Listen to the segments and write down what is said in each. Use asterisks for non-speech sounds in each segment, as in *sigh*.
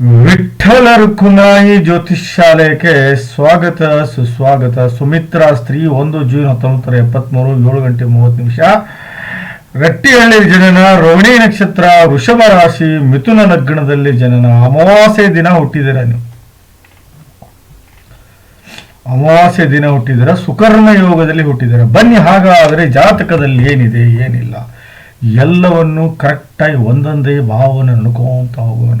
ವಿಠ್ಠಲ ರುಕ್ಮಾಯಿ ಜ್ಯೋತಿಷ್ ಶಾಲೆಗೆ ಸ್ವಾಗತ, ಸುಸ್ವಾಗತ. ಸುಮಿತ್ರಾ ಸ್ತ್ರೀ, ಒಂದು ಜೂನ್ ಹತ್ತೊಂಬತ್ತರ ಎಪ್ಪತ್ಮೂರು, ಏಳು ಗಂಟೆ ಮೂವತ್ತು ನಿಮಿಷ. ರಟ್ಟಿಹಳ್ಳಿ ಜನನ, ರೋಹಿಣಿ ನಕ್ಷತ್ರ, ವೃಷಭ ರಾಶಿ, ಮಿಥುನ ಲಗ್ನದಲ್ಲಿ ಜನನ. ಅಮಾವಾಸ್ಯೆ ದಿನ ಹುಟ್ಟಿದಿರ ನೀವು. ಅಮಾವಾಸ್ಯೆ ದಿನ ಹುಟ್ಟಿದಿರ ಸುಕರ್ಮ ಯೋಗದಲ್ಲಿ ಹುಟ್ಟಿದಿರ. ಬನ್ನಿ, ಹಾಗಾದರೆ ಜಾತಕದಲ್ಲಿ ಏನಿದೆ, ಏನಿಲ್ಲ. ಎಲ್ಲವನ್ನು ಕರೆಕ್ಟಾಗಿ ಒಂದೊಂದೇ ಭಾವವನ್ನು ಅನ್ಕೋತ ಹೋಗೋಣ.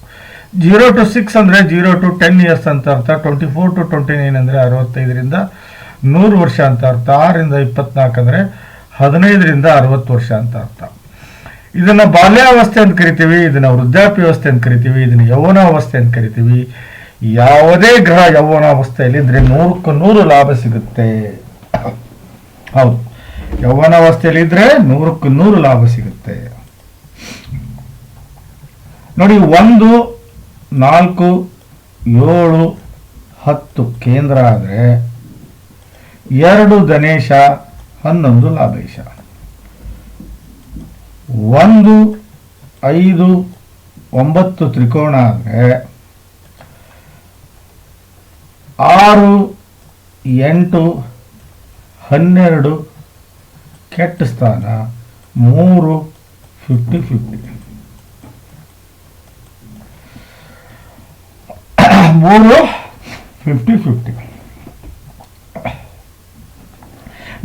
ಜೀರೋ ಟು ಸಿಕ್ಸ್ ಅಂದರೆ ಜೀರೋ ಟು ಟೆನ್ ಇಯರ್ಸ್ ಅಂತ ಅರ್ಥ. Twenty four to twenty nine ಅಂದರೆ ಅರವತ್ತೈದರಿಂದ ನೂರು ವರ್ಷ ಅಂತ ಅರ್ಥ. ಆರರಿಂದ ಇಪ್ಪತ್ನಾಲ್ಕು ಅಂದರೆ ಹದಿನೈದರಿಂದ ಅರವತ್ತು ವರ್ಷ ಅಂತ ಅರ್ಥ. ಇದನ್ನು ಬಾಲ್ಯಾವಸ್ಥೆ ಅಂತ ಕರಿತೀವಿ, ಇದನ್ನು ವೃದ್ಧಾಪ್ಯವಸ್ಥೆ ಅಂತ ಕರಿತೀವಿ, ಇದನ್ನು ಯೌವನಾವಸ್ಥೆ ಅಂತ ಕರಿತೀವಿ. ಯಾವುದೇ ಗ್ರಹ ಯೌವನಾವಸ್ಥೆಯಲ್ಲಿ ಇದ್ರೆ ನೂರಕ್ಕೂ ನೂರು ಲಾಭ ಸಿಗುತ್ತೆ. ಹೌದು. ಯೌವನಾವಸ್ಥೆಯಲ್ಲಿ ಇದ್ರೆ ನೂರಕ್ಕೂ ನೂರು ಲಾಭ ಸಿಗುತ್ತೆ. ನೋಡಿ, ಒಂದು ನಾಲ್ಕು, ಏಳು, ಹತ್ತು ಕೇಂದ್ರ ಆದರೆ ಎರಡು ಗಣೇಶ, ಹನ್ನೊಂದು ಲಾಭೇಶ. ಒಂದು, ಐದು, ಒಂಬತ್ತು ತ್ರಿಕೋಣ ಆದರೆ ಆರು, ಎಂಟು, ಹನ್ನೆರಡು ಕೆಟ್ಟ ಸ್ಥಾನ, ಮೂರು ಫಿಫ್ಟಿ ಫಿಫ್ಟಿ ಮೂರು ಫಿಫ್ಟಿ ಫಿಫ್ಟಿ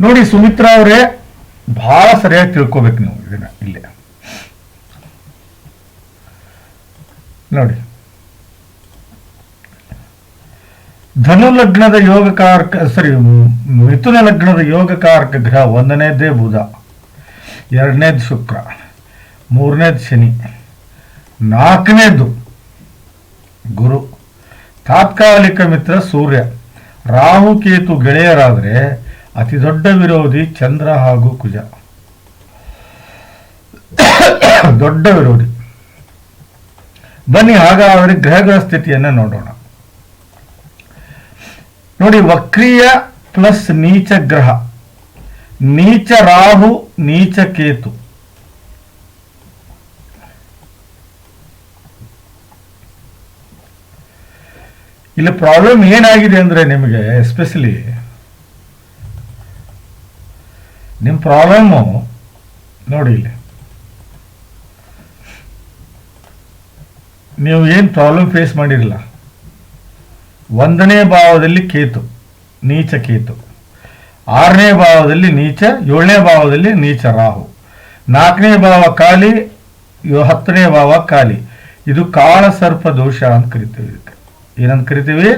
ನೋಡಿ ಸುಮಿತ್ರಾ ಅವರೇ ಬಹಳ ಸರಿಯಾಗಿ ತಿಳ್ಕೋಬೇಕು ನೀವು ಇದನ್ನ ಇಲ್ಲಿ. ನೋಡಿ. ಧನು ಲಗ್ನದ ಯೋಗಕಾರಕ ಸರಿ, ಮಿಥುನ ಲಗ್ನದ ಯೋಗಕಾರಕ ಗ್ರಹ ಒಂದನೇದೇ ಬುಧ, ಎರಡನೇದು ಶುಕ್ರ, ಮೂರನೇದು ಶನಿ, ನಾಲ್ಕನೇದು ಗುರು. ತಾತ್ಕಾಲಿಕ ಮಿತ್ರ ಸೂರ್ಯ. ರಾಹು ಕೇತು ಗೆಳೆಯರಾದರೆ ಅತಿ ದೊಡ್ಡ ವಿರೋಧಿ ಚಂದ್ರ ಹಾಗೂ ಕುಜ. *coughs* ದೊಡ್ಡ ವಿರೋಧಿ. ಬನ್ನಿ, ಹಾಗಾದರೆ ಗ್ರಹಗಳ ಸ್ಥಿತಿಯನ್ನು ನೋಡೋಣ. ನೋಡಿ, ವಕ್ರೀಯ ಪ್ಲಸ್ ನೀಚ ಗ್ರಹ. ನೀಚ ರಾಹು, ನೀಚ ಕೇತು. ಇಲ್ಲಿ ಪ್ರಾಬ್ಲಮ್ ಏನಾಗಿದೆ ಅಂದ್ರೆ ನಿಮಗೆ ಎಸ್ಪೆಷಲಿ ನಿಮ್ಮ ಪ್ರಾಬ್ಲಮ್ಮು ನೋಡಿ ಇಲ್ಲಿ. ನೀವು ಏನು ಪ್ರಾಬ್ಲಮ್ ಫೇಸ್ ಮಾಡಿರಲ್ಲ. ಒಂದನೇ ಭಾವದಲ್ಲಿ ಕೇತು, ನೀಚ ಕೇತು. ಆರನೇ ಭಾವದಲ್ಲಿ ನೀಚ, ಏಳನೇ ಭಾವದಲ್ಲಿ ನೀಚ ರಾಹು. ನಾಲ್ಕನೇ ಭಾವ ಖಾಲಿ, ಹತ್ತನೇ ಭಾವ ಖಾಲಿ. ಇದು ಕಾಳ ಸರ್ಪ ದೋಷ ಅಂತ ಕರಿತೀವಿ ಇದಕ್ಕೆ. ಏನಂತ ಕರಿತೀವಿ?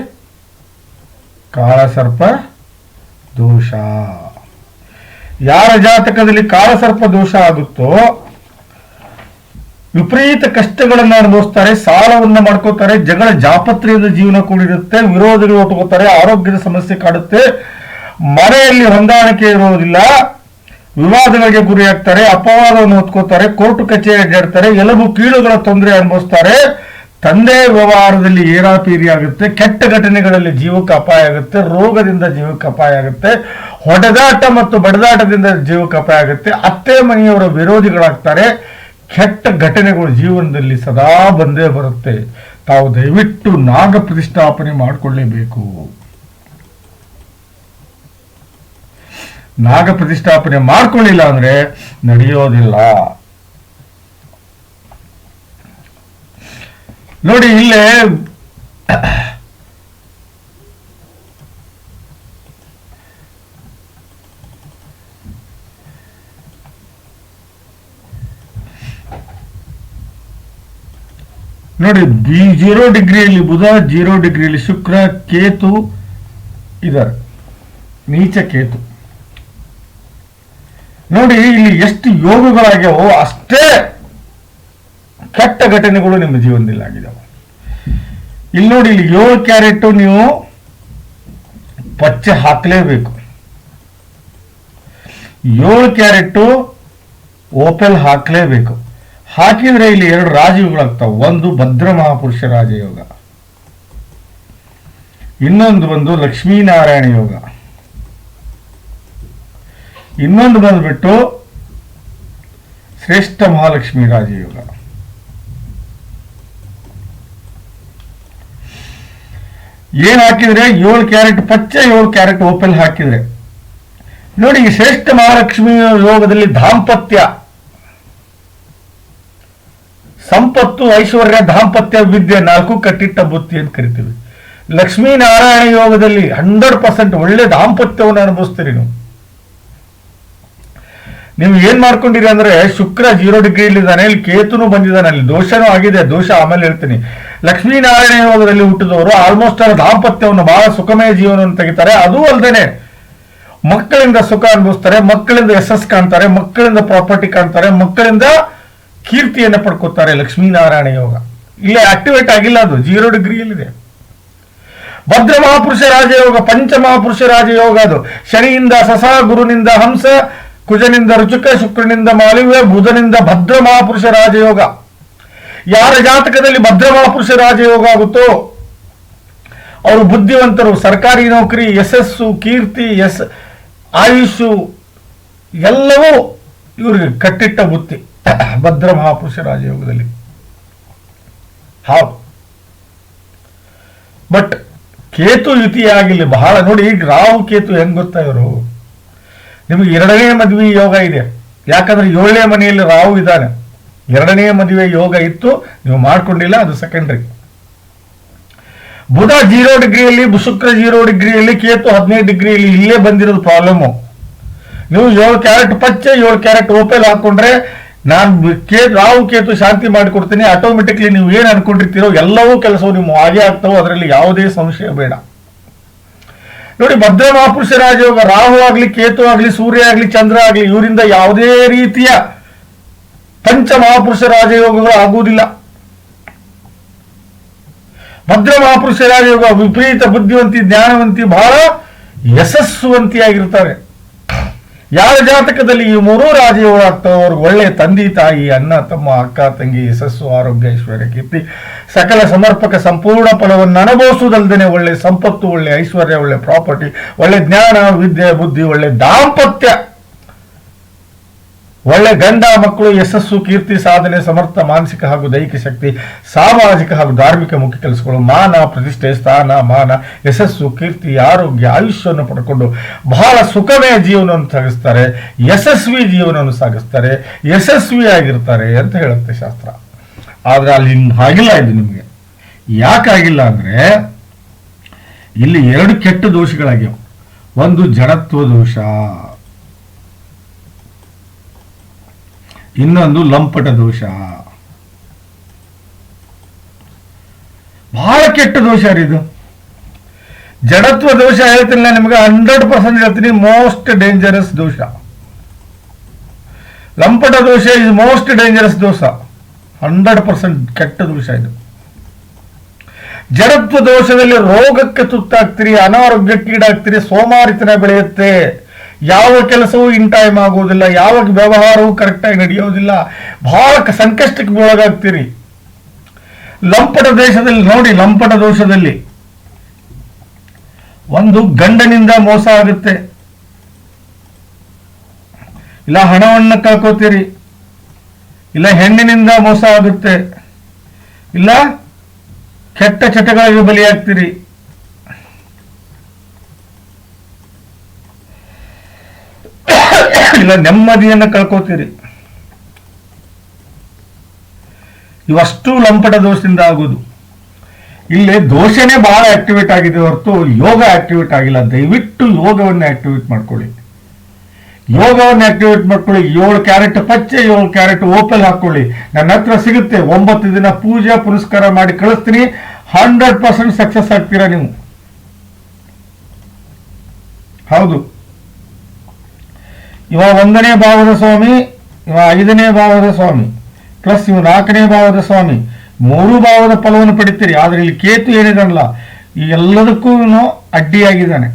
ಕಾಳಸರ್ಪ ದೋಷ. ಯಾರ ಜಾತಕದಲ್ಲಿ ಕಾಳಸರ್ಪ ದೋಷ ಆಗುತ್ತೋ, ವಿಪರೀತ ಕಷ್ಟಗಳನ್ನು ಅನುಭವಿಸ್ತಾರೆ, ಸಾಲವನ್ನ ಮಾಡ್ಕೋತಾರೆ, ಜಗಳ ಜಾಪತ್ರೆಯಿಂದ ಜೀವನ ಕೂಡಿರುತ್ತೆ, ವಿರೋಧಗಳು ಒಟ್ಕೋತಾರೆ ಆರೋಗ್ಯದ ಸಮಸ್ಯೆ ಕಾಡುತ್ತೆ, ಮನೆಯಲ್ಲಿ ಹೊಂದಾಣಿಕೆ ಇರುವುದಿಲ್ಲ ವಿವಾದಗಳಿಗೆ ಗುರಿಯಾಗ್ತಾರೆ, ಅಪವಾದವನ್ನು ಹೊತ್ಕೋತಾರೆ, ಕೋರ್ಟ್ ಕಚೇರಿ ಅಡ್ಡಾಡ್ತಾರೆ ಎಲುಬು ಕೀಳುಗಳ ತೊಂದರೆ ಅನುಭವಿಸ್ತಾರೆ. ತಂದೆ ವ್ಯವಹಾರದಲ್ಲಿ ಏರಾಪೀರಿ ಆಗುತ್ತೆ, ಕೆಟ್ಟ ಘಟನೆಗಳಲ್ಲಿ ಜೀವಕ್ಕೆ ಅಪಾಯ ಆಗುತ್ತೆ, ರೋಗದಿಂದ ಜೀವಕ್ಕೆ ಅಪಾಯ ಆಗುತ್ತೆ, ಹೊಡೆದಾಟ ಮತ್ತು ಬಡದಾಟದಿಂದ ಜೀವಕ್ಕೆ ಅಪಾಯ ಆಗುತ್ತೆ. ಅತ್ತೆ ಮನೆಯವರ ವಿರೋಧಿಗಳಾಗ್ತಾರೆ, ಕೆಟ್ಟ ಘಟನೆಗಳು ಜೀವನದಲ್ಲಿ ಸದಾ ಬಂದೇ ಬರುತ್ತೆ. ತಾವು ದಯವಿಟ್ಟು ನಾಗ ಪ್ರತಿಷ್ಠಾಪನೆ ಮಾಡಿಕೊಳ್ಳೇಬೇಕು. ನಾಗ ಪ್ರತಿಷ್ಠಾಪನೆ ಮಾಡ್ಕೊಳ್ಳಿಲ್ಲ ಅಂದ್ರೆ ನಡೆಯೋದಿಲ್ಲ. ನೋಡಿ, ಇಲ್ಲೇ ನೋಡಿ, ಬಿ ಜೀರೋ ಡಿಗ್ರಿಯಲ್ಲಿ ಬುಧ, ಜೀರೋ ಡಿಗ್ರಿಯಲ್ಲಿ ಶುಕ್ರ, ಕೇತು ಇದ್ದಾರೆ. ನೀಚ ಕೇತು. ನೋಡಿ, ಇಲ್ಲಿ ಎಷ್ಟು ಯೋಗಗಳಾಗ್ಯಾವೋ ಅಷ್ಟೇ. ಕೆಟ್ಟ ಘಟನೆಗಳು ನಿಮ್ಮ ಜೀವನದಲ್ಲಿ ಆಗಿದಾವೆ. ಇಲ್ಲಿ ನೋಡಿ, ಇಲ್ಲಿ ಏಳು ಕ್ಯಾರೆಟು ನೀವು ಪಚ್ಚೆ ಹಾಕಲೇಬೇಕು. ಏಳು ಕ್ಯಾರೆಟ್ ಓಪೆಲ್ ಹಾಕಲೇಬೇಕು. ಹಾಕಿದ್ರೆ ಇಲ್ಲಿ ಎರಡು ರಾಜಯೋಗಗಳಾಗ್ತಾವೆ ಒಂದು ಭದ್ರ ಮಹಾಪುರುಷ ರಾಜಯೋಗ. ಇನ್ನೊಂದು ಬಂದು ಲಕ್ಷ್ಮೀನಾರಾಯಣ ಯೋಗ. ಇನ್ನೊಂದು ಬಂದ್ಬಿಟ್ಟು ಶ್ರೇಷ್ಠ ಮಹಾಲಕ್ಷ್ಮಿ ರಾಜಯೋಗ. ಏನ್ ಹಾಕಿದ್ರೆ ಏಳು ಕ್ಯಾರೆಟ್ ಪಚ್ಚೆ, ಏಳು ಕ್ಯಾರೆಟ್ ಓಪನ್ ಹಾಕಿದ್ರೆ. ನೋಡಿ, ಈ ಶ್ರೇಷ್ಠ ಮಹಾಲಕ್ಷ್ಮಿ ಯೋಗದಲ್ಲಿ ದಾಂಪತ್ಯ. ಸಂಪತ್ತು, ಐಶ್ವರ್ಯ, ದಾಂಪತ್ಯ, ವಿದ್ಯೆ ನಾಲ್ಕು ಕಟ್ಟಿಟ್ಟ ಬುತ್ತಿ ಅಂತ ಕರಿತೀವಿ. ಲಕ್ಷ್ಮೀನಾರಾಯಣ ಯೋಗದಲ್ಲಿ ಹಂಡ್ರೆಡ್ ಪರ್ಸೆಂಟ್ ಒಳ್ಳೆ ದಾಂಪತ್ಯವನ್ನು ಅನುಭವಿಸ್ತೀರಿ ನೀವು. ನೀವು ಏನ್ ಮಾಡ್ಕೊಂಡಿರಿ ಅಂದ್ರೆ ಶುಕ್ರ ಜೀರೋ ಡಿಗ್ರಿಯಲ್ಲಿ ಇದ್ದಾನೆ ಇಲ್ಲಿ ಕೇತುನು ಬಂದಿದ್ದಾನೆ, ಅಲ್ಲಿ ದೋಷನೂ ಆಗಿದೆ, ದೋಷ ಆಮೇಲೆ ಹೇಳ್ತೀನಿ. ಲಕ್ಷ್ಮೀನಾರಾಯಣ ಯೋಗದಲ್ಲಿ ಹುಟ್ಟಿದವರು ಆಲ್ಮೋಸ್ಟ್ ಅವರ ದಾಂಪತ್ಯವನ್ನು, ಬಹಳ ಸುಖಮಯ ಜೀವನವನ್ನು ತೆಗಿತಾರೆ. ಅದೂ ಅಲ್ಲದೇನೆ ಮಕ್ಕಳಿಂದ ಸುಖ ಅನುಭವಿಸ್ತಾರೆ, ಮಕ್ಕಳಿಂದ ಯಶಸ್ ಕಾಣ್ತಾರೆ, ಮಕ್ಕಳಿಂದ ಪ್ರಾಪರ್ಟಿ ಕಾಣ್ತಾರೆ, ಮಕ್ಕಳಿಂದ ಕೀರ್ತಿಯನ್ನು ಪಡ್ಕೋತಾರೆ ಲಕ್ಷ್ಮೀನಾರಾಯಣ ಯೋಗ. ಇಲ್ಲೇ ಆಕ್ಟಿವೇಟ್ ಆಗಿಲ್ಲ ಅದು ಜೀರೋ ಡಿಗ್ರಿಯಲ್ಲಿದೆ. ಭದ್ರ ಮಹಾಪುರುಷ ರಾಜಯೋಗ, ಪಂಚ ಮಹಾಪುರುಷ ರಾಜಯೋಗ ಅದು. ಶನಿಯಿಂದ ಸಸ, ಗುರುನಿಂದ ಹಂಸ ಕುಜನಿಂದ ರುಚುಕ ಶುಕ್ರನಿಂದ ಮಾಲಿವ್ಯ ಬುಧನಿಂದ ಭದ್ರ ಮಹಾಪುರುಷ ರಾಜಯೋಗ. ಯಾರ ಜಾತಕದಲ್ಲಿ ಭದ್ರ ಮಹಾಪುರುಷ ರಾಜಯೋಗ ಆಗುತ್ತೋ, ಅವರು ಬುದ್ಧಿವಂತರು, ಸರ್ಕಾರಿ ನೌಕರಿ, ಯಶಸ್ಸು, ಕೀರ್ತಿ ಎಸ್ ಆಯುಷು, ಎಲ್ಲವೂ ಇವರಿಗೆ ಕಟ್ಟಿಟ್ಟ ಬುತ್ತಿ. *coughs* ಭದ್ರ ಮಹಾಪುರುಷ ರಾಜಯೋಗದಲ್ಲಿ. ಹೌದು. ಬಟ್ ಕೇತು ಯುತಿಯಾಗಿಲ್ಲ ಬಹಳ ನೋಡಿ, ಈಗ ರಾಹು ಕೇತು ಹೆಂಗ್ ಗೊತ್ತಾ ಇವರು? ನಿಮಗೆ ಎರಡನೇ ಮದುವೆ ಯೋಗ ಇದೆ. ಯಾಕಂದ್ರೆ ಏಳನೇ ಮನೆಯಲ್ಲಿ ರಾವು ಇದ್ದಾನೆ. ಎರಡನೇ ಮದುವೆ ಯೋಗ ಇತ್ತು, ನೀವು ಮಾಡ್ಕೊಂಡಿಲ್ಲ, ಅದು ಸೆಕೆಂಡ್ರಿ ಬುಧ ಜೀರೋ ಡಿಗ್ರಿಯಲ್ಲಿ ಶುಕ್ರ ಜೀರೋ ಡಿಗ್ರಿಯಲ್ಲಿ ಕೇತು ಹದಿನೈದು ಡಿಗ್ರಿಯಲ್ಲಿ ಇಲ್ಲೇ ಬಂದಿರೋದು ಪ್ರಾಬ್ಲಮ್ಮು ನೀವು ಏಳು ಕ್ಯಾರೆಟ್ ಪಚ್ಚೆ, ಏಳು ಕ್ಯಾರೆಟ್ ಓಪೆಲ್ ಹಾಕೊಂಡ್ರೆ ನಾನು ಕೇ, ರಾಹು, ಕೇತು ಶಾಂತಿ ಮಾಡಿಕೊಡ್ತೀನಿ ಆಟೋಮೆಟಿಕ್ಲಿ ನೀವು ಏನು ಅನ್ಕೊಂಡಿರ್ತೀರೋ ಎಲ್ಲವೂ ಕೆಲಸವು ನಿಮ್ಮ ಹಾಗೆ ಆಗ್ತಾವೋ, ಅದರಲ್ಲಿ ಯಾವುದೇ ಸಂಶಯ ಬೇಡ. ನೋಡಿ ಭದ್ರ ಮಹಾಪುರುಷ ರಾಜಯೋಗ ರಾಹು ಆಗ್ಲಿ, ಕೇತು ಆಗ್ಲಿ, ಸೂರ್ಯ ಆಗ್ಲಿ, ಚಂದ್ರ ಆಗ್ಲಿ, ಇವರಿಂದ ಯಾವುದೇ ರೀತಿಯ ಪಂಚ ಮಹಾಪುರುಷ ರಾಜಯೋಗಗಳು ಆಗುವುದಿಲ್ಲ. ಭದ್ರ ಮಹಾಪುರುಷ ರಾಜಯೋಗ ವಿಪರೀತ ಬುದ್ಧಿವಂತಿ, ಜ್ಞಾನವಂತಿ, ಬಹಳ ಯಶಸ್ಸುವಂತಿಯಾಗಿರ್ತಾರೆ ಯಾರ ಜಾತಕದಲ್ಲಿ ಈ ಮೂರೂ ರಾಜಯೋಗ ಒಳ್ಳೆಯ ಒಳ್ಳೆ ತಂದೆ, ತಾಯಿ, ಅಣ್ಣ, ತಮ್ಮ, ಅಕ್ಕ, ತಂಗಿ ಯಶಸ್ಸು ಆರೋಗ್ಯ, ಐಶ್ವರ್ಯ, ಕೀರ್ತಿ, ಸಕಲ ಸಮರ್ಪಕ ಸಂಪೂರ್ಣ ಫಲವನ್ನು ಅನುಭವಿಸುವುದಲ್ಲದೆ ಒಳ್ಳೆ ಸಂಪತ್ತು, ಒಳ್ಳೆ ಐಶ್ವರ್ಯ, ಒಳ್ಳೆ ಪ್ರಾಪರ್ಟಿ, ಒಳ್ಳೆ ಜ್ಞಾನ, ವಿದ್ಯೆ, ಬುದ್ಧಿ, ಒಳ್ಳೆ ದಾಂಪತ್ಯ. ಒಳ್ಳೆ ಗಂಡ ಮಕ್ಕಳು ಯಶಸ್ಸು, ಕೀರ್ತಿ, ಸಾಧನೆ, ಸಮರ್ಥ, ಮಾನಸಿಕ ಹಾಗೂ ದೈಹಿಕ ಶಕ್ತಿ, ಸಾಮಾಜಿಕ ಹಾಗೂ ಧಾರ್ಮಿಕ ಮುಖ್ಯ ಕೆಲಸಗಳು, ಮಾನ, ಪ್ರತಿಷ್ಠೆ, ಸ್ಥಾನ, ಮಾನ, ಯಶಸ್ಸು, ಕೀರ್ತಿ, ಆರೋಗ್ಯ, ಆಯುಷ್ಯವನ್ನು ಪಡ್ಕೊಂಡು ಬಹಳ ಸುಖಮಯ ಜೀವನವನ್ನು ಸಾಗಿಸ್ತಾರೆ, ಯಶಸ್ವಿ ಜೀವನವನ್ನು ಸಾಗಿಸ್ತಾರೆ, ಯಶಸ್ವಿಯಾಗಿರ್ತಾರೆ ಅಂತ ಹೇಳುತ್ತೆ ಶಾಸ್ತ್ರ. ಆದ್ರೆ ಅಲ್ಲಿ ಆಗಿಲ್ಲ ಇದು ನಿಮಗೆ. ಯಾಕಾಗಿಲ್ಲ ಅಂದ್ರೆ ಇಲ್ಲಿ ಎರಡು ಕೆಟ್ಟ ದೋಷಗಳಾಗ್ಯಾವ. ಒಂದು ಜಡತ್ವ ದೋಷ. ಇನ್ನೊಂದು ಲಂಪಟ ದೋಷ. ಬಹಳ ಕೆಟ್ಟ ದೋಷ ರೀ ಇದು. ಜಡತ್ವ ದೋಷ ಹೇಳ್ತೀನಿ ನಾನು ನಿಮಗೆ ಹಂಡ್ರೆಡ್ ಪರ್ಸೆಂಟ್ ಹೇಳ್ತೀನಿ ಮೋಸ್ಟ್ ಡೇಂಜರಸ್ ದೋಷ. ಲಂಪಟ ದೋಷ ಇಸ್ ಮೋಸ್ಟ್ ಡೇಂಜರಸ್ ದೋಷ. ಹಂಡ್ರೆಡ್ ಪರ್ಸೆಂಟ್ ಕೆಟ್ಟ ದೋಷ ಇದು. ಜಡತ್ವ ದೋಷದಲ್ಲಿ ರೋಗಕ್ಕೆ ತುತ್ತಾಗ್ತೀರಿ ಅನಾರೋಗ್ಯಕ್ಕೀಡಾಗ್ತೀರಿ ಸೋಮಾರಿತನ ಬೆಳೆಯುತ್ತೆ. ಯಾವ ಕೆಲಸವೂ ಇನ್ ಟೈಮ್ ಆಗುವುದಿಲ್ಲ, ಯಾವ ವ್ಯವಹಾರವೂ ಕರೆಕ್ಟಾಗಿ ನಡೆಯೋದಿಲ್ಲ ಬಹಳ ಸಂಕಷ್ಟಕ್ಕೆ ಒಳಗಾಗ್ತೀರಿ ಲಂಪಟ ದೇಶದಲ್ಲಿ, ನೋಡಿ ಲಂಪಟ ದೋಷದಲ್ಲಿ. ಒಂದು ಗಂಡನಿಂದ ಮೋಸ ಆಗುತ್ತೆ. ಇಲ್ಲ ಹಣವನ್ನು ಕಳ್ಕೋತೀರಿ. ಇಲ್ಲ ಹೆಣ್ಣಿನಿಂದ ಮೋಸ ಆಗುತ್ತೆ. ಇಲ್ಲ ಕೆಟ್ಟ ಚಟಗಳಿಗೆ ಬಲಿಯಾಗ್ತೀರಿ ಇಲ್ಲ, ನೆಮ್ಮದಿಯನ್ನು ಕಳ್ಕೋತೀರಿ. ಇವಷ್ಟು ಲಂಪಟ ದೋಷದಿಂದ ಆಗೋದು. ಇಲ್ಲಿ ದೋಷನೇ ಬಹಳ ಆಕ್ಟಿವೇಟ್ ಆಗಿದೆ ಹೊರತು ಯೋಗ ಆಕ್ಟಿವೇಟ್ ಆಗಿಲ್ಲ ದಯವಿಟ್ಟು ಯೋಗವನ್ನು ಆಕ್ಟಿವೇಟ್ ಮಾಡ್ಕೊಳ್ಳಿ. ಯೋಗವನ್ನು ಆಕ್ಟಿವೇಟ್ ಮಾಡ್ಕೊಳ್ಳಿ. ಏಳು ಕ್ಯಾರೆಟ್, ಪಚ್ಚೆ ಏಳು ಕ್ಯಾರೆಟ್ ಓಪಲ್ ಹಾಕೊಳ್ಳಿ ನನ್ನ ಹತ್ರ ಸಿಗುತ್ತೆ. ಒಂಬತ್ತು ದಿನ ಪೂಜೆ ಪುರಸ್ಕಾರ ಮಾಡಿ ಕಳಿಸ್ತೀನಿ. ಹಂಡ್ರೆಡ್ ಪರ್ಸೆಂಟ್ ಸಕ್ಸಸ್ ಆಗ್ತೀರಾ ನೀವು? ಹೌದು. ಇವ ಒಂದನೇ ಭಾವದ ಸ್ವಾಮಿ, ಇವ ಐದನೇ ಭಾವದ ಸ್ವಾಮಿ ಪ್ಲಸ್ ಇವು ನಾಲ್ಕನೇ ಭಾವದ ಸ್ವಾಮಿ. ಮೂರು ಭಾವದ ಫಲವನ್ನು ಪಡಿತೀರಿ, ಆದ್ರೆ ಇಲ್ಲಿ ಕೇತು ಏನಿದನಲ್ಲ, ಈ ಎಲ್ಲದಕ್ಕೂ ಅಡ್ಡಿಯಾಗಿದ್ದಾನೆ.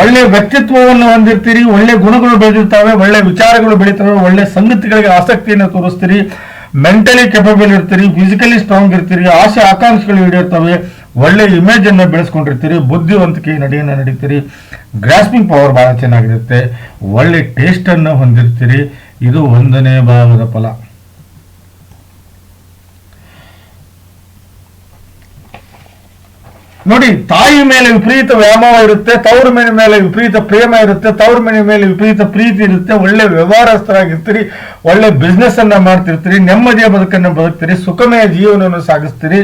ಒಳ್ಳೆ ವ್ಯಕ್ತಿತ್ವವನ್ನು ಹೊಂದಿರ್ತೀರಿ, ಒಳ್ಳೆ ಗುಣಗಳು ಬೆಳೆದಿರ್ತವೆ, ಒಳ್ಳೆ ವಿಚಾರಗಳು ಬೆಳೀತವೆ, ಒಳ್ಳೆ ಸಂಗತಿಗಳಿಗೆ ಆಸಕ್ತಿಯನ್ನು ತೋರಿಸ್ತೀರಿ ಮೆಂಟಲಿ ಕೆಪಬಲ್ ಇರ್ತೀರಿ ಫಿಸಿಕಲಿ ಸ್ಟ್ರಾಂಗ್ ಇರ್ತೀರಿ, ಆಸೆ, ಆಕಾಂಕ್ಷೆಗಳು ಈಡೇರ್ತವೆ. ಒಳ್ಳೆ ಇಮೇಜ್ ಅನ್ನು ಬೆಳೆಸ್ಕೊಂಡಿರ್ತೀರಿ, ಬುದ್ಧಿವಂತಿಕೆ ನಡೆಯನ್ನು ನಡೀತೀರಿ ಗ್ರಾಸ್ಪಿಂಗ್ ಪವರ್ ಬಹಳ ಚೆನ್ನಾಗಿರುತ್ತೆ, ಒಳ್ಳೆ ಟೇಸ್ಟ್ ಅನ್ನು ಹೊಂದಿರ್ತೀರಿ, ಇದು ಒಂದನೇ ಭಾಗದ ಫಲ. ನೋಡಿ, ತಾಯಿ ಮೇಲೆ ವಿಪರೀತ ವ್ಯಾಮೋಹ ಇರುತ್ತೆ, ತವರು ಮನೆ ಮೇಲೆ ವಿಪರೀತ ಪ್ರೇಮ ಇರುತ್ತೆ, ತವರು ಮನೆ ಮೇಲೆ ವಿಪರೀತ ಪ್ರೀತಿ ಇರುತ್ತೆ, ಒಳ್ಳೆ ವ್ಯವಹಾರಸ್ಥರಾಗಿರ್ತೀರಿ, ಒಳ್ಳೆ ಬಿಸ್ನೆಸ್ ಅನ್ನ ಮಾಡ್ತಿರ್ತೀರಿ, ನೆಮ್ಮದಿಯ ಬದುಕನ್ನು ಬದುಕ್ತೀರಿ, ಸುಖಮಯ ಜೀವನವನ್ನು ಸಾಗಿಸ್ತೀರಿ,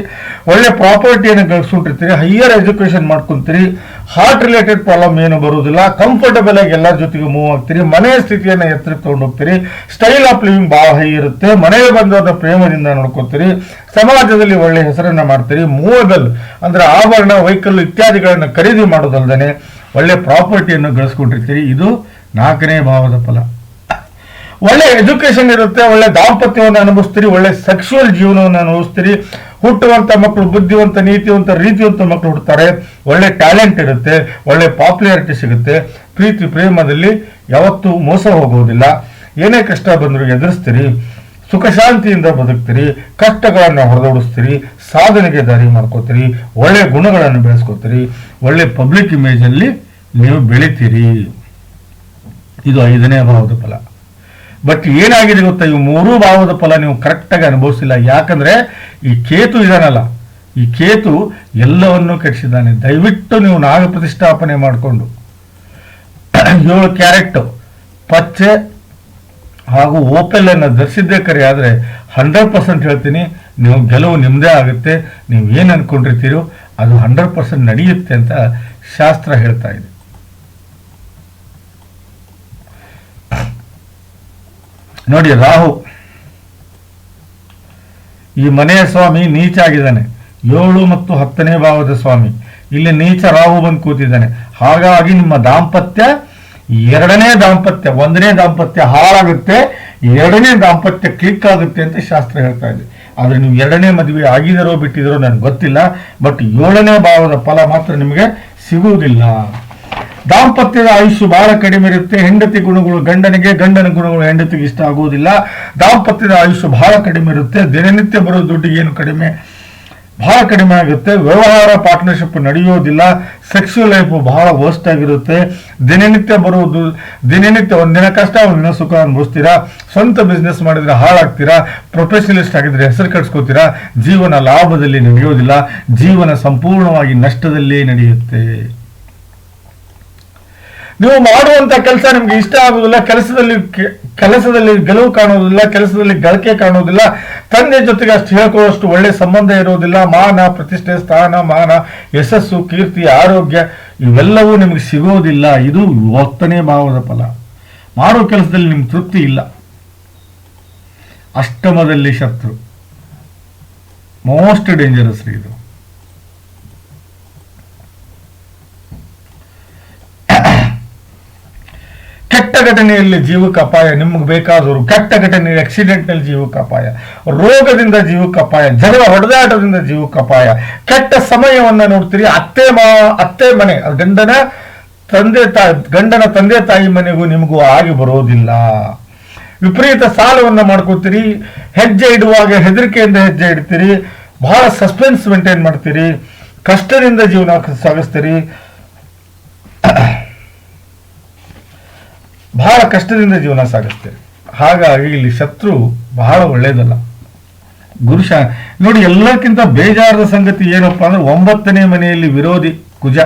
ಒಳ್ಳೆ ಪ್ರಾಪರ್ಟಿಯನ್ನು ಗಳಿಸ್ಕೊಂಡಿರ್ತೀರಿ ಹೈಯರ್ ಎಜುಕೇಶನ್ ಮಾಡ್ಕೊಂತೀರಿ ಹಾರ್ಟ್ ರಿಲೇಟೆಡ್ ಪ್ರಾಬ್ಲಮ್ ಏನು ಬರುವುದಿಲ್ಲ. ಕಂಫರ್ಟಬಲ್ ಆಗಿ ಎಲ್ಲರ ಜೊತೆಗೆ ಮೂವ್ ಆಗ್ತೀರಿ. ಮನೆಯ ಸ್ಥಿತಿಯನ್ನು ಎತ್ತರಕ್ಕೆ ತಗೊಂಡು ಹೋಗ್ತೀರಿ. ಸ್ಟೈಲ್ ಆಫ್ ಲಿವಿಂಗ್ ಬಹಳ ಹೈ ಇರುತ್ತೆ. ಮನೆಗೆ ಬಂದವರ ಪ್ರೇಮದಿಂದ ನೋಡ್ಕೋತೀರಿ. ಸಮಾಜದಲ್ಲಿ ಒಳ್ಳೆ ಹೆಸರನ್ನ ಮಾಡ್ತೀರಿ. ಮೂವಬಲ್ ಅಂದ್ರೆ ಆಭರಣ ವೆಹಿಕಲ್ ಇತ್ಯಾದಿಗಳನ್ನು ಖರೀದಿ ಮಾಡೋದಲ್ಲದೆ ಒಳ್ಳೆ ಪ್ರಾಪರ್ಟಿಯನ್ನು ಗಳಿಸ್ಕೊಂಡಿರ್ತೀರಿ. ಇದು ನಾಲ್ಕನೇ ಭಾವದ ಫಲ. ಒಳ್ಳೆ ಎಜುಕೇಶನ್ ಇರುತ್ತೆ, ಒಳ್ಳೆ ದಾಂಪತ್ಯವನ್ನು ಅನುಭವಿಸ್ತೀರಿ, ಒಳ್ಳೆ ಸೆಕ್ಸುವಲ್ ಜೀವನವನ್ನು ಅನುಭವಿಸ್ತೀರಿ. ಹುಟ್ಟುವಂತ ಮಕ್ಕಳು ಬುದ್ಧಿವಂತ, ನೀತಿವಂತ, ರೀತಿವಂತ ಮಕ್ಕಳು ಹುಡ್ತಾರೆ. ಒಳ್ಳೆ ಟ್ಯಾಲೆಂಟ್ ಇರುತ್ತೆ, ಒಳ್ಳೆ ಪಾಪ್ಯುಲಾರಿಟಿ ಸಿಗುತ್ತೆ. ಪ್ರೀತಿ ಪ್ರೇಮದಲ್ಲಿ ಯಾವತ್ತೂ ಮೋಸ ಹೋಗುವುದಿಲ್ಲ. ಏನೇ ಕಷ್ಟ ಬಂದರೂ ಎದುರಿಸ್ತೀರಿ ಸುಖಶಾಂತಿಯಿಂದ ಬದುಕ್ತೀರಿ, ಕಷ್ಟಗಳನ್ನು ಹೊರದೋಡಿಸ್ತೀರಿ, ಸಾಧನೆಗೆ ದಾರಿ ಮಾಡ್ಕೋತೀರಿ, ಒಳ್ಳೆ ಗುಣಗಳನ್ನು ಬೆಳೆಸ್ಕೋತೀರಿ, ಒಳ್ಳೆ ಪಬ್ಲಿಕ್ ಇಮೇಜಲ್ಲಿ ನೀವು ಬೆಳಿತೀರಿ. ಇದು ಐದನೇ ಭಾವದ ಫಲ. ಬಟ್ ಏನಾಗಿದೆ ಗೊತ್ತಾ? ಇವು ಮೂರೂ ಭಾವದ ಫಲ ನೀವು ಕರೆಕ್ಟಾಗಿ ಅನುಭವಿಸಿಲ್ಲ. ಯಾಕಂದ್ರೆ ಈ ಕೇತು ಇದಾನಲ್ಲ, ಈ ಕೇತು ಎಲ್ಲವನ್ನೂ ಕೆಡಿಸಿದ್ದಾನೆ. ದಯವಿಟ್ಟು ನೀವು ನಾಗ ಪ್ರತಿಷ್ಠಾಪನೆ ಮಾಡಿಕೊಂಡು, ಏಳು ಕ್ಯಾರೆಟ್ ಪಚ್ಚೆ ಹಾಗೂ ಓಪೆಲ್ ಅನ್ನು ಧರಿಸಿದ್ದೇ ಕರೆ ಆದರೆ ಹಂಡ್ರೆಡ್ ಪರ್ಸೆಂಟ್ ಹೇಳ್ತೀನಿ, ನೀವು ಗೆಲುವು ನಿಮ್ಮದೇ ಆಗುತ್ತೆ. ನೀವು ಏನು ಅನ್ಕೊಂಡಿರ್ತೀರೋ ಅದು ಹಂಡ್ರೆಡ್ ಪರ್ಸೆಂಟ್ ನಡೆಯುತ್ತೆ ಅಂತ ಶಾಸ್ತ್ರ ಹೇಳ್ತಾ ಇದೆ. ನೋಡಿ, ರಾಹು. ಈ ಮನೆಯ ಸ್ವಾಮಿ ನೀಚ ಆಗಿದ್ದಾನೆ ಏಳು ಮತ್ತು ಹತ್ತನೇ ಭಾವದ ಸ್ವಾಮಿ. ಇಲ್ಲಿ ನೀಚ ರಾಹು ಬಂದು ಕೂತಿದ್ದಾನೆ. ಹಾಗಾಗಿ ನಿಮ್ಮ ದಾಂಪತ್ಯ ಎರಡನೇ ದಾಂಪತ್ಯ, ಒಂದನೇ ದಾಂಪತ್ಯ ಹಾಳಾಗುತ್ತೆ, ಎರಡನೇ ದಾಂಪತ್ಯ ಕ್ಲಿಕ್ ಆಗುತ್ತೆ ಅಂತ ಶಾಸ್ತ್ರ ಹೇಳ್ತಾ ಇದೆ. ಆದ್ರೆ ನೀವು ಎರಡನೇ ಮದುವೆ ಆಗಿದರೋ ಬಿಟ್ಟಿದರೋ ನನಗೆ ಗೊತ್ತಿಲ್ಲ, ಬಟ್ ಏಳನೇ ಭಾವದ ಫಲ ಮಾತ್ರ ನಿಮಗೆ ಸಿಗುವುದಿಲ್ಲ. ದಾಂಪತ್ಯದ ಆಯುಷ್ಯ ಬಹಳ ಕಡಿಮೆ ಇರುತ್ತೆ. ಹೆಂಡತಿ ಗುಣಗಳು ಗಂಡನಿಗೆ, ಗಂಡನ ಗುಣಗಳು ಹೆಂಡತಿಗೆ ಇಷ್ಟ ಆಗುವುದಿಲ್ಲ. ದಾಂಪತ್ಯದ ಆಯುಷ್ಯ ಬಹಳ ಕಡಿಮೆ ಇರುತ್ತೆ. ದಿನನಿತ್ಯ ಬರೋ ದುಡ್ಡಿಗೆ ಏನು ಕಡಿಮೆ? ಬಹಳ ಕಡಿಮೆ ಆಗುತ್ತೆ. ವ್ಯವಹಾರ ಪಾರ್ಟ್ನರ್ಶಿಪ್ ನಡೆಯೋದಿಲ್ಲ. ಸೆಕ್ಸುವಲ್ ಲೈಫ್ ಬಹಳ ವರ್ಸ್ಟ್ ಆಗಿರುತ್ತೆ. ದಿನನಿತ್ಯ ಬರುವುದು ದಿನನಿತ್ಯ ಒಂದಿನ ಕಷ್ಟ ಒಂದಿನ ಸುಖ ಅನುಭವಿಸ್ತೀರಾ? ಸ್ವಂತ ಬಿಸ್ನೆಸ್ ಮಾಡಿದ್ರೆ ಹಾಳಾಗ್ತೀರಾ? ಪ್ರೊಫೆಷನಲಿಸ್ಟ್ ಆಗಿದ್ರೆ ಹೆಸರು ಕಟ್ಸ್ಕೋತೀರಾ ಜೀವನ ಲಾಭದಲ್ಲಿ ನಡೆಯೋದಿಲ್ಲ. ಜೀವನ ಸಂಪೂರ್ಣವಾಗಿ ನಷ್ಟದಲ್ಲೇ ನಡೆಯುತ್ತೆ. ನೀವು ಮಾಡುವಂತ ಕೆಲಸ ನಿಮ್ಗೆ ಇಷ್ಟ ಆಗುದಿಲ್ಲ ಕೆಲಸದಲ್ಲಿ ಕೆಲಸದಲ್ಲಿ ಗೆಲುವು ಕಾಣುವುದಿಲ್ಲ, ಕೆಲಸದಲ್ಲಿ ಗಳಿಕೆ ಕಾಣುವುದಿಲ್ಲ, ತಂದೆ ಜೊತೆಗೆ ಅಷ್ಟು ಹೇಳ್ಕೊಳ್ಳೋಷ್ಟು ಒಳ್ಳೆ ಸಂಬಂಧ ಇರುವುದಿಲ್ಲ, ಮಾನ, ಪ್ರತಿಷ್ಠೆ, ಸ್ಥಾನ, ಮಾನ, ಯಶಸ್ಸು, ಕೀರ್ತಿ, ಆರೋಗ್ಯ, ಇವೆಲ್ಲವೂ ನಿಮಗೆ ಸಿಗೋದಿಲ್ಲ ಇದು ಒತ್ತನೇ ಭಾವದ ಫಲ. ಮಾಡೋ ಕೆಲಸದಲ್ಲಿ ನಿಮ್ಗೆ ತೃಪ್ತಿ ಇಲ್ಲ. ಅಷ್ಟಮದಲ್ಲಿ ಶತ್ರು. ಮೋಸ್ಟ್ ಡೇಂಜರಸ್ ಇದು. ಕೆಟ್ಟ ಘಟನೆಯಲ್ಲಿ ಜೀವಕ್ಕೆ ಅಪಾಯ, ನಿಮ್ಗೆ ಬೇಕಾದವರು ಕೆಟ್ಟ ಘಟನೆ ಆಕ್ಸಿಡೆಂಟ್ನಲ್ಲಿ ಜೀವಕ್ಕೆ ಅಪಾಯ, ರೋಗದಿಂದ ಜೀವಕ್ಕೆ ಅಪಾಯ ಜಗಳ ಹೊಡೆದಾಟದಿಂದ ಜೀವಕ್ಕೆ ಅಪಾಯ, ಕೆಟ್ಟ ಸಮಯವನ್ನ ನೋಡ್ತೀರಿ, ಅತ್ತೆ ಮಾ, ಅತ್ತೆ ಮನೆ, ಗಂಡನ ತಂದೆ ತಾಯಿ ಗಂಡನ ತಂದೆ ತಾಯಿ ಮನೆಗೂ ನಿಮಗೂ ಆಗಿ ಬರೋದಿಲ್ಲ. ವಿಪರೀತ ಸಾಲವನ್ನ ಮಾಡ್ಕೋತೀರಿ ಹೆಜ್ಜೆ ಇಡುವಾಗ, ಹೆದರಿಕೆಯಿಂದ ಹೆಜ್ಜೆ ಇಡ್ತೀರಿ, ಬಹಳ ಸಸ್ಪೆನ್ಸ್ ಮೇಂಟೈನ್ ಮಾಡ್ತೀರಿ, ಕಷ್ಟದಿಂದ ಜೀವನ ಸಾಗಿಸ್ತೀರಿ. ಬಹಳ ಕಷ್ಟದಿಂದ ಜೀವನ ಸಾಗುತ್ತೆ ಹಾಗಾಗಿ ಇಲ್ಲಿ ಶತ್ರು ಬಹಳ ಒಳ್ಳೇದಲ್ಲ. ಗುರುಶ ನೋಡಿ ಎಲ್ಲಕ್ಕಿಂತ ಬೇಜಾರದ ಸಂಗತಿ ಏನಪ್ಪಾ ಅಂದ್ರೆ ಒಂಬತ್ತನೇ ಮನೆಯಲ್ಲಿ ವಿರೋಧಿ ಕುಜ.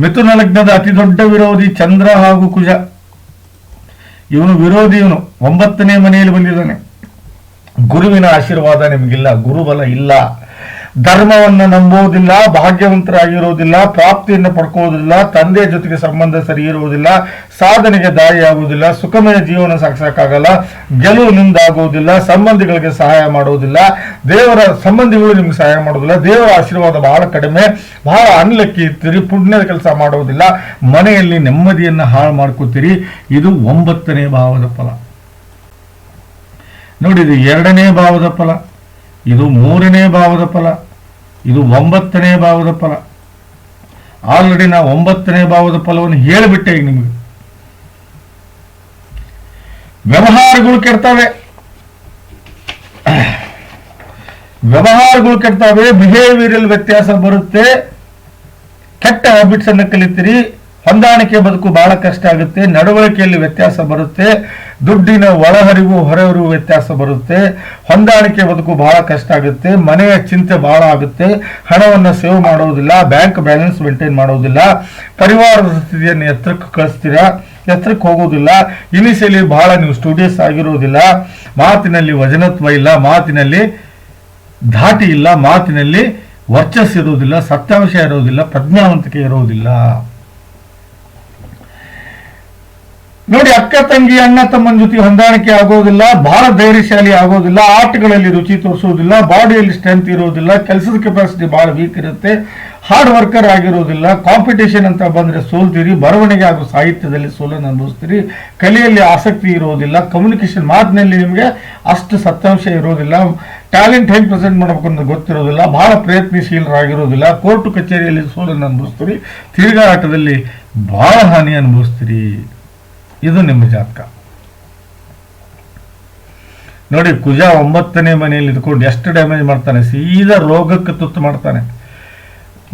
ಮಿಥುನ ಲಗ್ನದ ಅತಿ ದೊಡ್ಡ ವಿರೋಧಿ ಚಂದ್ರ ಹಾಗೂ ಕುಜ. ಇವನು ವಿರೋಧಿ ಇವನು, ಒಂಬತ್ತನೇ ಮನೆಯಲ್ಲಿ ಬಂದಿದ್ದಾನೆ. ಗುರುವಿನ ಆಶೀರ್ವಾದ ನಿಮಗಿಲ್ಲ, ಗುರುಬಲ ಇಲ್ಲ. ಧರ್ಮವನ್ನ ನಂಬುವುದಿಲ್ಲ, ಭಾಗ್ಯವಂತರಾಗಿರುವುದಿಲ್ಲ, ಪ್ರಾಪ್ತಿಯನ್ನು ಪಡ್ಕೋದಿಲ್ಲ ತಂದೆ ಜೊತೆಗೆ ಸಂಬಂಧ ಸರಿ ಇರುವುದಿಲ್ಲ, ಸಾಧನೆಗೆ ದಾರಿಯಾಗುವುದಿಲ್ಲ, ಸುಖಮಯ ಜೀವನ ಸಾಗಿಸಕ್ಕಾಗಲ್ಲ, ಗೆಲುವು ನಿಂದಾಗುವುದಿಲ್ಲ, ಸಂಬಂಧಿಗಳಿಗೆ ಸಹಾಯ ಮಾಡುವುದಿಲ್ಲ, ದೇವರ ಸಂಬಂಧಿಗಳು ನಿಮ್ಗೆ ಸಹಾಯ ಮಾಡುವುದಿಲ್ಲ, ದೇವರ ಆಶೀರ್ವಾದ ಬಹಳ ಕಡಿಮೆ, ಬಹಳ ಅನ್ಲಕ್ಕಿ ಇರ್ತೀರಿ, ಪುಣ್ಯದ ಕೆಲಸ ಮಾಡುವುದಿಲ್ಲ, ಮನೆಯಲ್ಲಿ ನೆಮ್ಮದಿಯನ್ನು ಹಾಳು ಮಾಡ್ಕೋತೀರಿ, ಇದು ಒಂಬತ್ತನೇ ಭಾವದ ಫಲ. ನೋಡಿ ಇದು ಎರಡನೇ ಭಾವದ ಫಲ. ಇದು ಮೂರನೇ ಭಾವದ ಫಲ, ಇದು ಒಂಬತ್ತನೇ ಭಾವದ ಫಲ. ಆಲ್ರೆಡಿ ನಾವು ಒಂಬತ್ತನೇ ಭಾವದ ಫಲವನ್ನು ಹೇಳಿಬಿಟ್ಟೆ ಈಗ ನಿಮಗೆ. ವ್ಯವಹಾರಗಳು ಕೆಡ್ತವೆ. ವ್ಯವಹಾರಗಳು ಕೆಡ್ತವೆ ಬಿಹೇವಿಯರಲ್ ವ್ಯತ್ಯಾಸ ಬರುತ್ತೆ. ಕೆಟ್ಟ ಹ್ಯಾಬಿಟ್ಸ್ ಅನ್ನು ಕಲಿತೀರಿ. ಹೊಂದಾಣಿಕೆ ಬದುಕು ಬಹಳ ಕಷ್ಟ ಆಗುತ್ತೆ, ನಡವಳಿಕೆಯಲ್ಲಿ ವ್ಯತ್ಯಾಸ ಬರುತ್ತೆ, ದುಡ್ಡಿನ ಒಳಹರಿವು ಹೊರಹರಿವು ವ್ಯತ್ಯಾಸ ಬರುತ್ತೆ, ಹೊಂದಾಣಿಕೆ ಬದುಕು ಬಹಳ ಕಷ್ಟ ಆಗುತ್ತೆ, ಮನೆಯ ಚಿಂತೆ ಬಹಳ ಆಗುತ್ತೆ, ಹಣವನ್ನು ಸೇವ್ ಮಾಡೋದಿಲ್ಲ, ಬ್ಯಾಂಕ್ ಬ್ಯಾಲೆನ್ಸ್ ಮೇಂಟೈನ್ ಮಾಡೋದಿಲ್ಲ, ಪರಿವಾರದ ಸ್ಥಿತಿಯನ್ನು ಎತ್ತರಕ್ಕೆ ಕಳಿಸ್ತೀರಾ, ಎತ್ತರಕ್ಕೆ ಹೋಗೋದಿಲ್ಲ, ಇನಿಷಿಯಲಿ ಬಹಳ ನೀವು ಸ್ಟೂಡಿಯಸ್ ಆಗಿರೋದಿಲ್ಲ, ಮಾತಿನಲ್ಲಿ ವಜನತ್ವ ಇಲ್ಲ, ಮಾತಿನಲ್ಲಿ ಧಾಟಿ ಇಲ್ಲ, ಮಾತಿನಲ್ಲಿ ವರ್ಚಸ್ ಇರುವುದಿಲ್ಲ ಸತ್ಯಾಂಶ ಇರುವುದಿಲ್ಲ ಪ್ರಜ್ಞಾವಂತಿಕೆ ಇರುವುದಿಲ್ಲ ನೋಡಿ ಅಕ್ಕ ತಂಗಿ, ಅಣ್ಣ ತಮ್ಮನ ಜೊತೆ ಹೊಂದಾಣಿಕೆ ಆಗೋದಿಲ್ಲ, ಬಹಳ ಧೈರ್ಯಶಾಲಿ ಆಗೋದಿಲ್ಲ, ಆಟಗಳಲ್ಲಿ ರುಚಿ ತೋರಿಸೋದಿಲ್ಲ, ಬಾಡಿಯಲ್ಲಿ ಸ್ಟ್ರೆಂತ್ ಇರೋದಿಲ್ಲ, ಕೆಲಸದ ಕೆಪಾಸಿಟಿ ಬಹಳ ವೀಕ್ ಇರುತ್ತೆ ಹಾರ್ಡ್ ವರ್ಕರ್ ಆಗಿರೋದಿಲ್ಲ ಕಾಂಪಿಟೇಷನ್ ಅಂತ ಬಂದ್ರೆ ಸೋಲ್ತೀರಿ, ಬರವಣಿಗೆ ಹಾಗೂ ಸಾಹಿತ್ಯದಲ್ಲಿ ಸೋಲನ್ನು ಅನುಭವಿಸ್ತೀರಿ, ಕಲೆಯಲ್ಲಿ ಆಸಕ್ತಿ ಇರೋದಿಲ್ಲ ಕಮ್ಯುನಿಕೇಷನ್ ಮಾತಿನಲ್ಲಿ ನಿಮಗೆ ಅಷ್ಟು ಸತ್ಯಾಂಶ ಇರೋದಿಲ್ಲ ಟ್ಯಾಲೆಂಟ್ ಹೆಂಗ್ ಪ್ರೆಸೆಂಟ್ ಮಾಡಬೇಕು ಅಂತ ಗೊತ್ತಿರೋದಿಲ್ಲ, ಬಹಳ ಪ್ರಯತ್ನಶೀಲರಾಗಿರೋದಿಲ್ಲ ಕೋರ್ಟ್ ಕಚೇರಿಯಲ್ಲಿ ಸೋಲನ್ನು ಅನುಭವಿಸ್ತೀರಿ, ತಿರುಗಾಟದಲ್ಲಿ ಬಹಳ ಹಾನಿ ಅನುಭವಿಸ್ತೀರಿ. ಇದು ನಿಮ್ಮ ಜಾತಕ. ನೋಡಿ, ಕುಜ ಒಂಬತ್ತನೇ ಮನೆಯಲ್ಲಿ ಇದ್ಕೊಂಡು ಎಷ್ಟು ಡ್ಯಾಮೇಜ್ ಮಾಡ್ತಾನೆ? ಸೀದಾ ರೋಗಕ್ಕೆ ತುತ್ತು ಮಾಡ್ತಾನೆ.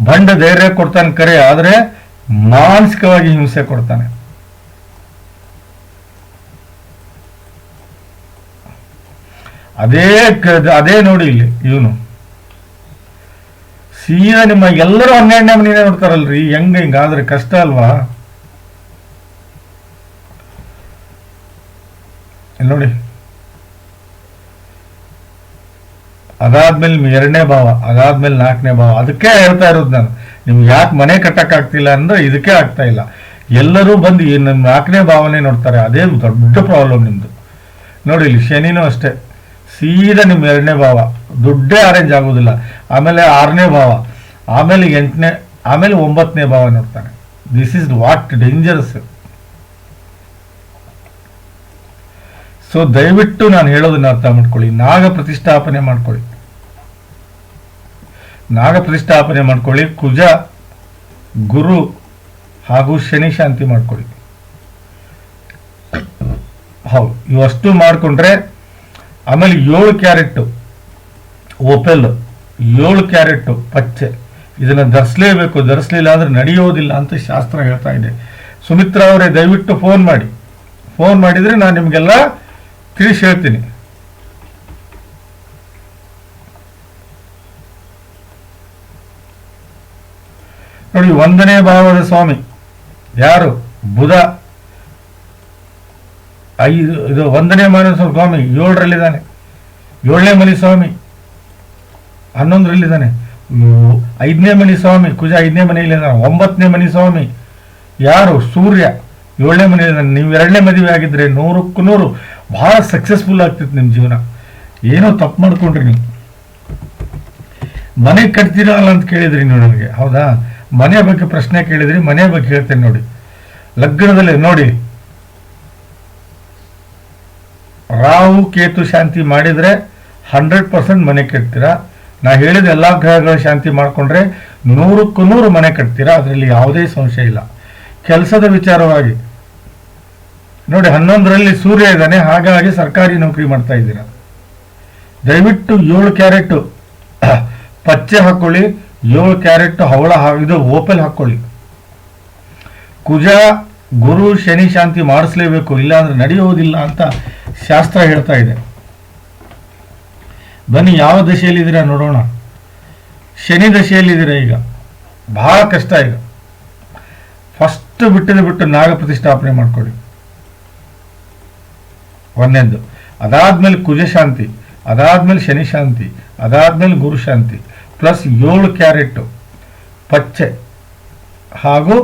ಬಂಡ ಧೈರ್ಯ ಕೊಡ್ತಾನೆ ಕರೆ, ಆದರೆ ಮಾನಸಿಕವಾಗಿ ಹಿಂಸೆ ಕೊಡ್ತಾನೆ. ಅದೇ ಅದೇ ನೋಡಿ ಇಲ್ಲಿ ಇವನು. ಸೀದಾ ನಿಮ್ಮ ಎಲ್ಲರೂ ಹನ್ನೆರಡನೇ ಮನೆಯೇ ನೋಡ್ತಾರಲ್ರಿ, ಹೆಂಗ ಹಿಂಗಾದ್ರೆ ಕಷ್ಟ ಅಲ್ವಾ? ಇಲ್ಲಿ ನೋಡಿ? ಅದಾದ್ಮೇಲೆ ಎರಡನೇ ಭಾವ, ಅದಾದ್ಮೇಲೆ ನಾಲ್ಕನೇ ಭಾವ. ಅದಕ್ಕೆ ಹೇಳ್ತಾ ಇರೋದು ನಾನು. ನಿಮ್ಗೆ ಯಾಕೆ ಮನೆ ಕಟ್ಟಕ್ಕಾಗ್ತಿಲ್ಲ ಅಂದ್ರೆ ಇದಕ್ಕೆ ಆಗ್ತಾ ಇಲ್ಲ. ಎಲ್ಲರೂ ಬಂದು ಈ ನಮ್ಮ ನಾಲ್ಕನೇ ಭಾವನೆ ನೋಡ್ತಾರೆ. ಅದೇ ದೊಡ್ಡ ಪ್ರಾಬ್ಲಮ್ ನಿಮ್ದು. ನೋಡಿ ಇಲ್ಲಿ ಶನಿನೂ ಅಷ್ಟೇ. ಸೀದಾ ನಿಮ್ಮ ಎರಡನೇ ಭಾವ. ದುಡ್ಡೇ ಅರೇಂಜ್ ಆಗೋದಿಲ್ಲ. ಆಮೇಲೆ ಆರನೇ ಭಾವ. ಆಮೇಲೆ ಎಂಟನೇ, ಆಮೇಲೆ ಒಂಬತ್ತನೇ ಭಾವ ನೋಡ್ತಾನೆ. This is what dangerous so ದಯವಿಟ್ಟು ನಾನು ಹೇಳೋದನ್ನ ಅರ್ಥ ಮಾಡ್ಕೊಳ್ಳಿ. ನಾಗ ಪ್ರತಿಷ್ಠಾಪನೆ ಮಾಡ್ಕೊಳ್ಳಿ. ನಾಗ ಪ್ರತಿಷ್ಠಾಪನೆ ಮಾಡ್ಕೊಳ್ಳಿ. ಕುಜ, ಗುರು ಹಾಗೂ ಶನಿ ಶಾಂತಿ ಮಾಡ್ಕೊಳ್ಳಿ. ಹೌದು. ಇವಷ್ಟು ಮಾಡಿಕೊಂಡ್ರೆ ಆಮೇಲೆ ಏಳು ಕ್ಯಾರೆಟ್ಟು ಓಪೆಲ್ ಏಳು ಕ್ಯಾರೆಟ್ಟು ಪಚ್ಚೆ. ಇದನ್ನು ಧರಿಸಲೇಬೇಕು. ಧರಿಸಲಿಲ್ಲ ಅಂದ್ರೆ ನಡೆಯೋದಿಲ್ಲ ಅಂತ ಶಾಸ್ತ್ರ ಹೇಳ್ತಾ ಇದೆ. ಸುಮಿತ್ರಾ ಅವರೇ, ದಯವಿಟ್ಟು ಫೋನ್ ಮಾಡಿ. ಫೋನ್ ಮಾಡಿದರೆ ನಾನು ನಿಮಗೆಲ್ಲ ತಿಳಿಸಿ ಹೇಳ್ತೀನಿ. ನೋಡಿ, ಒಂದನೇ ಭಾವದ ಸ್ವಾಮಿ, ಯಾರು? ಬುಧ. ಐದು, ಇದು ಒಂದನೇ ಮನೆ ಸ್ವಾಮಿ, ಏಳರಲ್ಲಿದ್ದಾನೆ. ಏಳನೇ ಮನೆ ಸ್ವಾಮಿ, ಹನ್ನೊಂದರಲ್ಲಿದ್ದಾನೆ. ಐದನೇ ಮನೆ ಸ್ವಾಮಿ, ಕುಜ ಐದನೇ ಮನೆಯಲ್ಲಿದ್ದಾನೆ. ಒಂಬತ್ತನೇ ಮನೆ ಸ್ವಾಮಿ, ಯಾರು? ಸೂರ್ಯ. ಏಳನೇ ಮನೆ, ನೀವು ಎರಡನೇ ಮದುವೆ ಆಗಿದ್ರೆ ನೂರಕ್ಕೂ ನೂರು ಬಹಳ ಸಕ್ಸಸ್ಫುಲ್ ಆಗ್ತಿತ್ತು ನಿಮ್ಮ ಜೀವನ. ಏನೋ ತಪ್ಪು ಮಾಡ್ಕೊಂಡ್ರಿ ನೀವು. ಮನೆ ಕಟ್ತೀರಲ್ಲ ಅಂತ ಕೇಳಿದ್ರಿ ನೀವು ನನಗೆ. ಹೌದಾ? ಮನೆ ಬಗ್ಗೆ ಪ್ರಶ್ನೆ ಕೇಳಿದ್ರಿ, ಮನೆ ಬಗ್ಗೆ ಹೇಳ್ತೇನೆ ನೋಡಿ. ಲಗ್ನದಲ್ಲಿ ನೋಡಿ. ರಾಹು, ಕೇತು ಶಾಂತಿ ಮಾಡಿದ್ರೆ ಹಂಡ್ರೆಡ್ ಪರ್ಸೆಂಟ್ ಮನೆ ಕಟ್ತೀರಾ? ನಾ ಹೇಳಿದ ಎಲ್ಲ ಗ್ರಹಗಳ ಶಾಂತಿ ಮಾಡಿಕೊಂಡ್ರೆ ನೂರಕ್ಕೂ ನೂರು ಮನೆ ಕಟ್ತೀರಾ? ಅದರಲ್ಲಿ ಯಾವುದೇ ಸಂಶಯ ಇಲ್ಲ. ಕೆಲಸದ ವಿಚಾರವಾಗಿ. ನೋಡಿ, ಹನ್ನೊಂದರಲ್ಲಿ ಸೂರ್ಯ ಇದ್ದಾನೆ, ಹಾಗಾಗಿ ಸರ್ಕಾರಿ ನೌಕರಿ ಮಾಡ್ತಾ ಇದ್ದೀರಾ. ದಯವಿಟ್ಟು ಏಳು ಕ್ಯಾರೆಟ್ *coughs* ಪಚ್ಚೆ ಹಾಕೊಳ್ಳಿ, ಏಳು ಕ್ಯಾರೆಟ್ ಹವಳ ಇದು ಓಪೆಲ್ ಹಾಕೊಳ್ಳಿ. ಕುಜ, ಗುರು, ಶನಿ ಶಾಂತಿ ಮಾಡಿಸ್ಲೇಬೇಕು, ಇಲ್ಲಾಂದ್ರೆ ನಡೆಯುವುದಿಲ್ಲ ಅಂತ ಶಾಸ್ತ್ರ ಹೇಳ್ತಾ ಇದೆ. ಬನ್ನಿ, ಯಾವ ದಶೆಯಲ್ಲಿದ್ದೀರಾ ನೋಡೋಣ. ಶನಿ ದಶೆಯಲ್ಲಿದ್ದೀರಾ ಈಗ? ಬಹಳ ಕಷ್ಟ ಈಗ. ಬಿಟ್ಟದ ಬಿಟ್ಟು ನಾಗ ಪ್ರತಿಷ್ಠಾಪನೆ ಮಾಡ್ಕೊಳ್ಳಿ ಒಂದನೇದ್ದು ಅದಾದ್ಮೇಲೆ ಕುಜ ಶಾಂತಿ, ಅದಾದ್ಮೇಲೆ ಶನಿ ಶಾಂತಿ, ಅದಾದ್ಮೇಲೆ ಗುರು ಶಾಂತಿ, ಪ್ಲಸ್ ಏಳು ಕ್ಯಾರೆಟ್, ಪಚ್ಚೆ, ಹಾಗೂ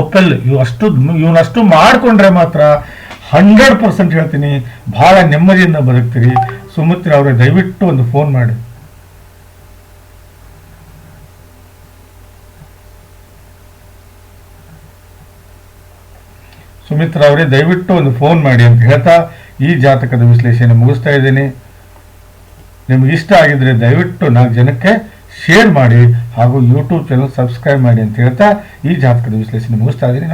ಓಪೆಲ್, ಇವು ಅಷ್ಟು, ಇವನಷ್ಟು ಮಾಡಿಕೊಂಡ್ರೆ ಮಾತ್ರ ಹಂಡ್ರೆಡ್ ಪರ್ಸೆಂಟ್ ಹೇಳ್ತೀನಿ, ಬಹಳ ನೆಮ್ಮದಿಯಿಂದ ಬದುಕ್ತೀರಿ. ಸುಮಿತ್ರ ಅವರೇ, ದಯವಿಟ್ಟು ಒಂದು ಫೋನ್ ಮಾಡಿ. ಸುಮಿತ್ರ ಅವರೇ, ದಯವಿಟ್ಟು ಒಂದು ಫೋನ್ ಮಾಡಿ ಅಂತ ಹೇಳ್ತಾ ಈ ಜಾತಕದ ವಿಶ್ಲೇಷಣೆ ಮುಗಿಸ್ತಾ ಇದ್ದೀನಿ. ನಿಮ್ಗೆ ಇಷ್ಟ ಆಗಿದ್ರೆ ದಯವಿಟ್ಟು ನಾಲ್ಕು ಜನಕ್ಕೆ ಶೇರ್ ಮಾಡಿ ಹಾಗೂ ಯೂಟ್ಯೂಬ್ ಚಾನಲ್ ಸಬ್ಸ್ಕ್ರೈಬ್ ಮಾಡಿ ಅಂತ ಹೇಳ್ತಾ ಈ ಜಾತಕದ ವಿಶ್ಲೇಷಣೆ ಮುಗಿಸ್ತಾ ಇದ್ದೀನಿ.